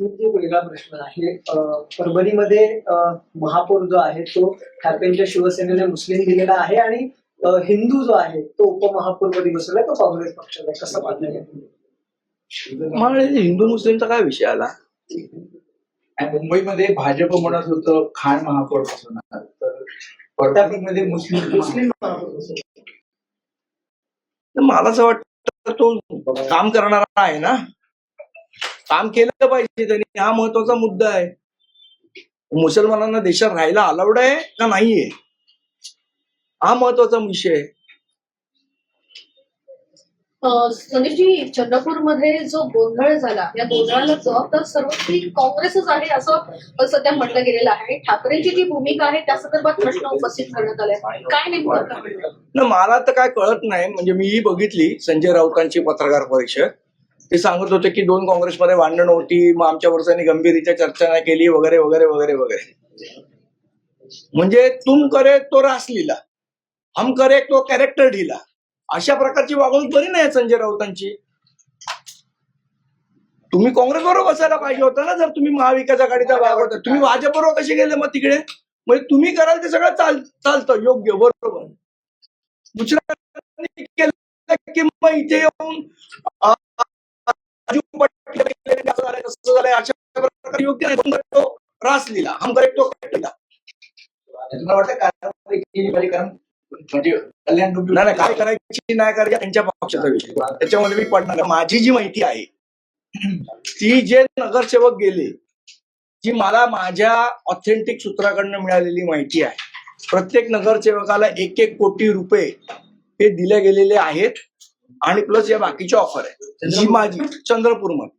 एक वेगळा प्रश्न आहे. अं, परभणीमध्ये महापौर जो आहे तो ठाकरेंच्या शिवसेनेने मुस्लिम दिलेला आहे आणि हिंदू जो आहे तो उपमहापौरमध्ये बसवलाय तो काँग्रेस पक्षाचा आहे. कसं पाहताय मला हिंदू मुस्लिमचा काय विषय आला? मुंबईमध्ये भाजप म्हणत होतं खान महापौर बसवणार तर मुस्लिम मुस्लिम महापौर मला असं वाटतं तो काम करणारा आहे ना? काम केलं पाहिजे त्यांनी. हा महत्त्वाचा मुद्दा आहे. मुसलमानांना देशात राहायला अलाउड आहे का नाहीये? हा महत्त्वाचा विषय आहे. संदीपजी चंद्रपूरमध्ये जो गोंधळ झाला या गोंधळाला जबाबदार सर्वस्वी काँग्रेसच आहे असं सध्या म्हटलं गेलेलं आहे. ठाकरेंची जी भूमिका आहे त्या संदर्भात प्रश्न उपस्थित करण्यात आले काय नेमकं मला तर काय कळत नाही. म्हणजे मीही बघितली संजय राऊतांची पत्रकार परिषद. ते सांगत होते की दोन काँग्रेसमध्ये भांडण होती मग आमच्या वर्षांनी गंभीररीत्या चर्चा नाही केली वगैरे वगैरे वगैरे वगैरे. म्हणजे तुम करे तो रास लिहिला हम करे तो कॅरेक्टर ढिला. अशा प्रकारची वागणूक बरी नाही संजय राऊतांची. तुम्ही काँग्रेस बरोबर बसायला पाहिजे होतं ना जर तुम्ही महाविकास आघाडीचा भाग होता. तुम्ही भाजप बरोबर कसे गेले मग तिकडे? म्हणजे तुम्ही कराल ते सगळं चाल चालतं योग्य बरोबर. दुसऱ्या केलं की मग इथे येऊन योग्य नाही तुमचा तो रास लिहिला हम करे तो correct लिहिला मला वाटतं कारण म्हणजे काय करायची नाही करायची त्यांच्या पक्षाचा विषय त्याच्यामध्ये मी पडणार माझी जी माहिती आहे ती जे नगरसेवक गेले जी मला माझ्या ऑथेंटिक सूत्राकडनं मिळालेली माहिती आहे प्रत्येक नगरसेवकाला एक एक कोटी रुपये हे दिले गेलेले आहेत. आणि प्लस या बाकीच्या ऑफर आहे जी माझी चंद्रपूरमध्ये.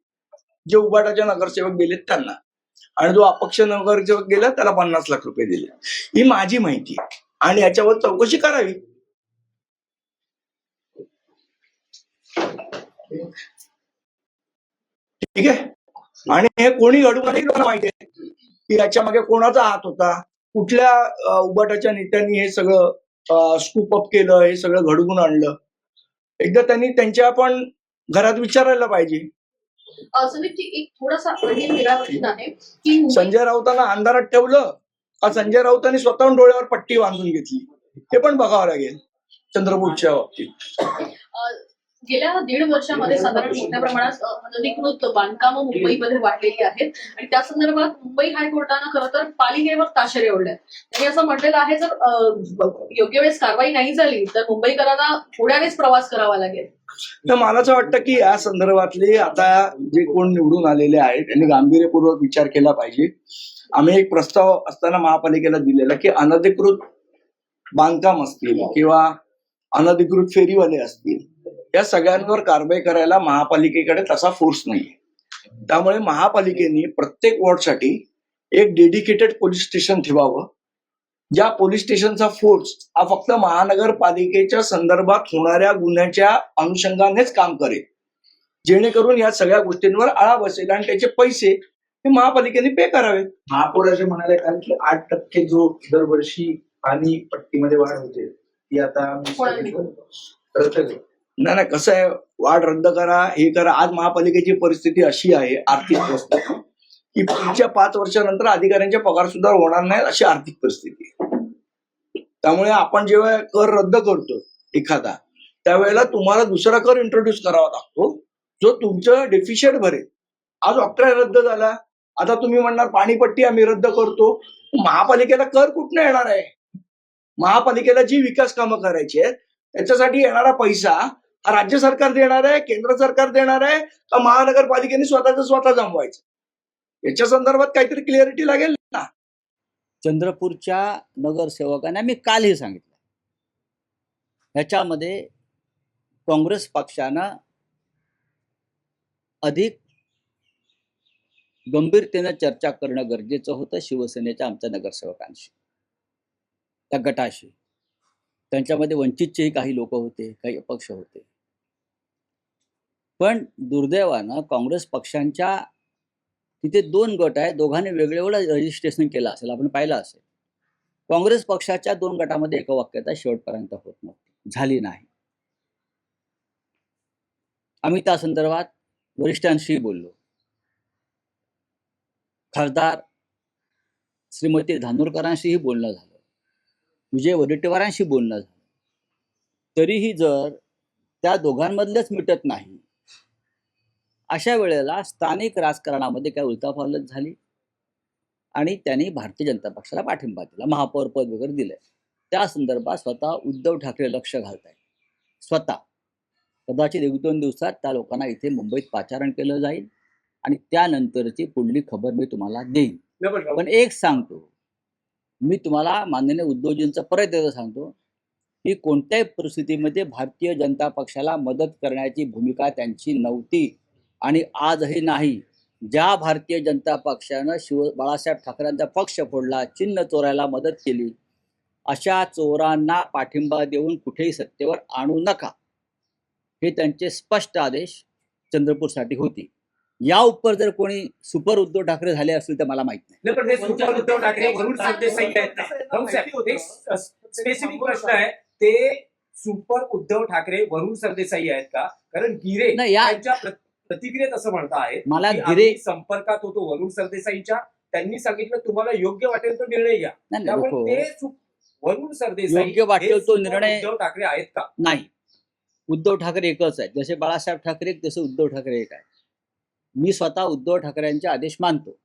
जे उबाटाचे नगरसेवक गेलेत त्यांना. आणि जो अपक्ष नगरसेवक गेला त्याला पन्नास लाख रुपये दिले. ही माझी माहिती आहे. आणि याच्यावर चौकशी करावी. ठीक आहे? आणि हे कोणी मला माहिती आहे. की याच्या मागे कोणाचा हात होता? कुठल्या उबाटाच्या नेत्यांनी हे सगळं स्कूप अप केलं हे सगळं घडवून आणलं? एकदा त्यांनी त्यांच्या पण घरात विचारायला पाहिजे. एक थोडासा प्रश्न आहे की संजय राऊतांना अंधारात ठेवलं का संजय राऊतांनी स्वतःहून डोळ्यावर पट्टी बांधून घेतली? हे पण बघावं लागेल चंद्रपूरच्या बाबतीत. गेल्या दीड वर्षामध्ये साधारण मोठ्या प्रमाणात अनधिकृत बांधकामं मुंबईमध्ये वाढलेली आहेत. आणि त्या संदर्भात मुंबई हायकोर्टानं खरं तर पालिकेवर ताशेरे ओढले त्यांनी असं म्हटलेलं आहे जर योग्य वेळेस कारवाई नाही झाली तर मुंबईकरांना पुण्यानेच प्रवास करावा लागेल. तर मला असं वाटतं की या संदर्भातले आता जे कोण निवडून आलेले आहेत त्यांनी गांभीर्यपूर्वक विचार केला पाहिजे. आम्ही एक प्रस्ताव असताना महापालिकेला दिलेला की अनधिकृत बांधकाम असतील किंवा अनधिकृत फेरीवाले असतील या सगळ्यांवर कारवाई करायला महापालिकेकडे तसा फोर्स नाहीये. त्यामुळे महापालिकेने प्रत्येक वॉर्डसाठी एक डेडिकेटेड पोलीस स्टेशन ठेवावं. ज्या पोलीस स्टेशनचा फोर्स हा फक्त महानगरपालिकेच्या संदर्भात होणाऱ्या गुन्ह्याच्या अनुषंगानेच काम करेल. जेणेकरून या सगळ्या गोष्टींवर आळा बसेल आणि त्याचे पैसे हे महापालिकेने पे करावेत. महापौर असे म्हणाले कारण की आठ टक्के जो दरवर्षी पाणी पट्टीमध्ये वाढ होते ती आता रद्द. नाही नाही कसं आहे वाढ रद्द करा हे करा. आज महापालिकेची परिस्थिती अशी आहे आर्थिक परिस्थिती की पुढच्या पाच वर्षानंतर अधिकाऱ्यांचे पगार सुद्धा होणार नाही अशी आर्थिक परिस्थिती आहे. त्यामुळे आपण जेव्हा कर रद्द करतो एखादा त्यावेळेला तुम्हाला दुसरा कर इंट्रोड्यूस करावा लागतो जो तुमचं डेफिशियट भरेल. आज ऑक्ट्रा रद्द झाला आता तुम्ही म्हणणार पाणीपट्टी आम्ही रद्द करतो. महापालिकेला कर कुठनं येणार आहे? महापालिकेला जी विकास कामं करायची आहेत त्याच्यासाठी येणारा पैसा हा राज्य सरकार देणार आहे केंद्र सरकार देणार आहे का महानगरपालिकेने स्वतःच स्वतः जमवायचं? याच्या संदर्भात काहीतरी क्लिअरिटी लागेल ना. चंद्रपूरच्या नगरसेवकांना मी कालही सांगितलं. ह्याच्यामध्ये काँग्रेस पक्षानं अधिक गंभीरतेनं चर्चा करणं गरजेचं होतं शिवसेनेच्या आमच्या नगरसेवकांशी. त्या गटाशी. त्यांच्यामध्ये वंचितचेही काही लोक होते काही अपक्ष होते. पण दुर्दैवानं काँग्रेस पक्षांच्या तिथे दोन गट आहे दोघांनी वेगळेवेगळं रजिस्ट्रेशन केलं असेल आपण पाहिलं असेल. काँग्रेस पक्षाच्या दोन गटामध्ये एकवाक्यता शेवटपर्यंत होत नव्हती झाली नाही. आम्ही त्या संदर्भात वरिष्ठांशी बोललो. खासदार श्रीमती धानोरकरांशीही बोलणं झालं. विजय वडेट्टीवारांशी बोलणं झालं. तरीही जर त्या दोघांमधलंच मिटत नाही अशा वेळेला स्थानिक राजकारणामध्ये काय उलथापालट झाली? आणि त्यांनी भारतीय जनता पक्षाला पाठिंबा दिला महापौर पद वगैरे दिलंय. त्या संदर्भात स्वतः उद्धव ठाकरे लक्ष घालत आहेत स्वतः. कदाचित एक दोन दिवसात त्या लोकांना इथे मुंबईत पाचारण केलं जाईल आणि त्यानंतरची पुढली खबर मी तुम्हाला देईन. पण एक सांगतो. मी तुम्हाला माननीय उद्योजींचं परत एकदा सांगतो की कोणत्याही परिस्थितीमध्ये भारतीय जनता पक्षाला मदत करण्याची भूमिका त्यांची नव्हती. आणि आजही नाही ज्या भारतीय जनता पक्षानं शिव बाळासाहेब ठाकरेंचा पक्ष फोडला चिन्ह चोरायला मदत केली अशा चोरांना पाठिंबा देऊन कुठेही सत्तेवर आणू नका. हे त्यांचे स्पष्ट आदेश चंद्रपूरसाठी होते. या उपर जर कोणी सुपर उद्धव ठाकरे झाले असतील तर मला माहीत नाही. नाही पण ते सुपर उद्धव ठाकरे वरुण सरदेसाई आहेत ना. भाऊसाहेब, एक स्पेसिफिक प्रश्न आहे ते सुपर उद्धव ठाकरे वरुण सरदेसाई आहेत का? कारण गिरे नाही प्रतिक्रियेत असं म्हणता आहेत मला की गिरे संपर्कात होतो वरुण सरदेसाईच्या. त्यांनी सांगितलं तुम्हाला योग्य वाटेल तो निर्णय घ्या. त्यामुळे नको. ते वरुण सरदेसाई योग्य वाटेल हे तो निर्णय- उद्धव ठाकरे आहेत का? नाही. उद्धव ठाकरे एकच आहेत. जसे बाळासाहेब ठाकरे तसे उद्धव ठाकरे एक आहे मी स्वतः उद्धव ठाकरेंचे आदेश मानतो.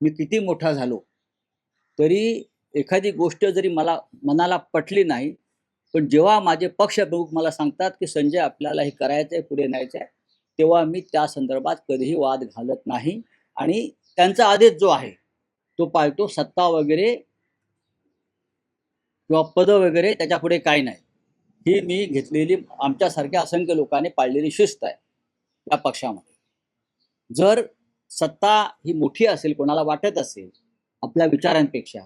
मी किती मोठा झालो तरी एखादी गोष्ट जरी मला मनाला पटली नाही पण जेव्हा माझे पक्षप्रमुख मला सांगतात की संजय आपल्याला हे करायचं आहे पुढे न्यायचं आहे तेव्हा मी त्या संदर्भात कधीही वाद घालत नाही. आणि त्यांचा आदेश जो आहे तो पाळतो. सत्ता वगैरे किंवा पदं वगैरे त्याच्या पुढे काही नाही. ही मी घेतलेली आमच्यासारख्या असंख्य लोकांनी पाळलेली शिस्त आहे या पक्षामध्ये. जर सत्ता ही मोठी असेल कोणाला वाटत असेल आपल्या विचारांपेक्षा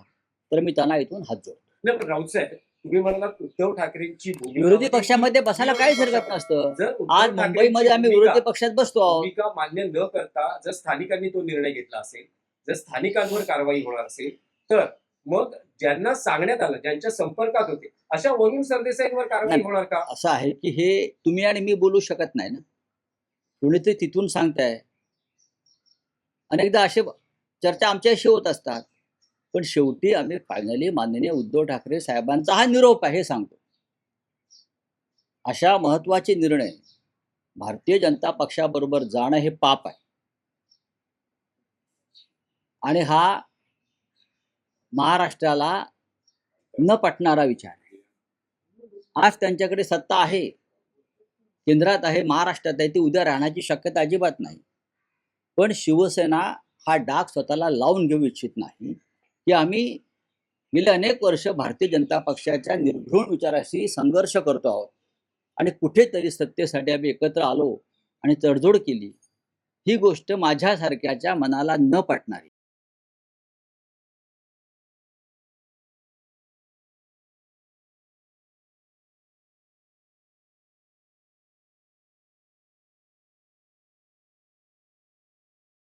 तर मी त्यांना इथून हात जोडतो. राऊत साहेब तुम्ही म्हणालात उद्धव ठाकरेंची भूमिका विरोधी होती पक्षामध्ये बसायला काहीच हरकत नसतं. आज मुंबईमध्ये आम्ही विरोधी पक्षात बसतो भूमिका मान्य न करता जर स्थानिकांनी तो निर्णय घेतला असेल जर स्थानिकांवर कारवाई होणार असेल तर मग ज्यांना सांगण्यात आलं ज्यांच्या संपर्कात होते अशा वरुण सरदेसाईंवर कारवाई. होणार का? असं आहे की हे तुम्ही आणि मी बोलू शकत नाही ना. कोणीतरी तिथून सांगताय. अनेकदा असे चर्चा आमच्याशी होत असतात. पण शेवटी आम्ही फायनली माननीय उद्धव ठाकरे साहेबांचा हा निरोप आहे हे सांगतो. अशा महत्त्वाचे निर्णय भारतीय जनता पक्षाबरोबर जाणं हे पाप आहे. आणि हा महाराष्ट्राला न पटणारा विचार आहे. आज त्यांच्याकडे सत्ता आहे केंद्रात आहे महाराष्ट्रात आहे ती उद्या राहण्याची शक्यता अजिबात नाही. पण शिवसेना हा डाग स्वतःला लावून घेऊ इच्छित नाही. की आम्ही गेले अनेक वर्ष भारतीय जनता पक्षाच्या निर्घृण विचाराशी संघर्ष करतो आहोत. आणि कुठेतरी सत्तेसाठी आम्ही एकत्र आलो आणि तडजोड केली. ही गोष्ट माझ्यासारख्याच्या मनाला न पटणारी.